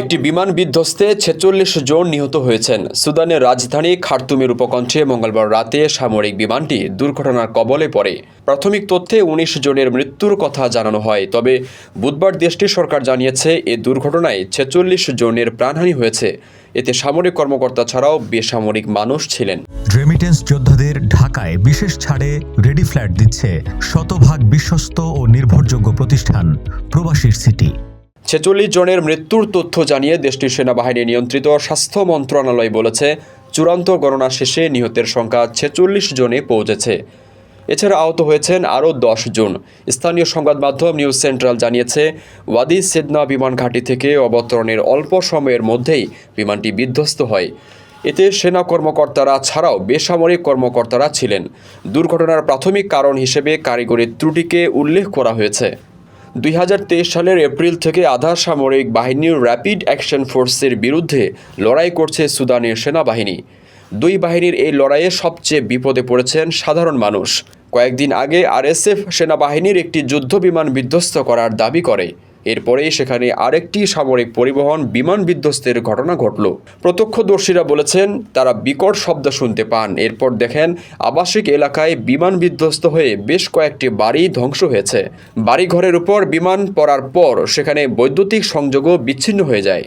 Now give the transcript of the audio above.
একটি বিমান বিধ্বস্তে ছেচল্লিশ জন নিহত হয়েছেন। সুদানের রাজধানী খার্তুমের উপকণ্ঠে মঙ্গলবার রাতে সামরিক বিমানটি দুর্ঘটনার কবলে পড়ে। প্রাথমিক তথ্যে উনিশ জনের মৃত্যুর কথা জানানো হয়, তবে বুধবার দেশটির সরকার জানিয়েছে, এ দুর্ঘটনায় ছেচল্লিশ জনের প্রাণহানি হয়েছে। এতে সামরিক কর্মকর্তা ছাড়াও বেসামরিক মানুষ ছিলেন। রেমিটেন্স যোদ্ধাদের ঢাকায় বিশেষ ছাড়ে রেডি ফ্ল্যাট দিচ্ছে শতভাগ বিশ্বস্ত ও নির্ভরযোগ্য প্রতিষ্ঠান প্রবাসীর সিটি ছেচল্লিশ জনের মৃত্যুর তথ্য জানিয়ে দেশটির সেনাবাহিনী নিয়ন্ত্রিত স্বাস্থ্য মন্ত্রণালয় বলেছে, চূড়ান্ত গণনা শেষে নিহতের সংখ্যা ছেচল্লিশ জনে পৌঁছেছে। এছাড়া আহত হয়েছেন আরও দশ জন। স্থানীয় সংবাদ মাধ্যম নিউজ সেন্ট্রাল জানিয়েছে, ওয়াদি সেদনা বিমান ঘাঁটি থেকে অবতরণের অল্প সময়ের মধ্যেই বিমানটি বিধ্বস্ত হয়। এতে সেনা কর্মকর্তারা ছাড়াও বেসামরিক কর্মকর্তারা ছিলেন। দুর্ঘটনার প্রাথমিক কারণ হিসেবে কারিগরি ত্রুটিকে উল্লেখ করা হয়েছে। দুই হাজার তেইশ সালের এপ্রিল থেকে আধা সামরিক বাহিনীর র্যাপিড অ্যাকশন ফোর্সের বিরুদ্ধে লড়াই করছে সুদানের সেনাবাহিনী। দুই বাহিনীর এই লড়াইয়ে সবচেয়ে বিপদে পড়েছেন সাধারণ মানুষ। কয়েকদিন আগে আরএসএফ সেনাবাহিনীর একটি যুদ্ধ বিমান বিধ্বস্ত করার দাবি করে। এরপরেই সেখানে আরেকটি সামরিক পরিবহন বিমান বিধ্বস্তের ঘটনা ঘটল। প্রত্যক্ষদর্শীরা বলেছেন, তারা বিকট শব্দ শুনতে পান। এরপর দেখেন, আবাসিক এলাকায় বিমান বিধ্বস্ত হয়ে বেশ কয়েকটি বাড়ি ধ্বংস হয়েছে। বাড়িঘরের উপর বিমান পড়ার পর সেখানে বৈদ্যুতিক সংযোগও বিচ্ছিন্ন হয়ে যায়।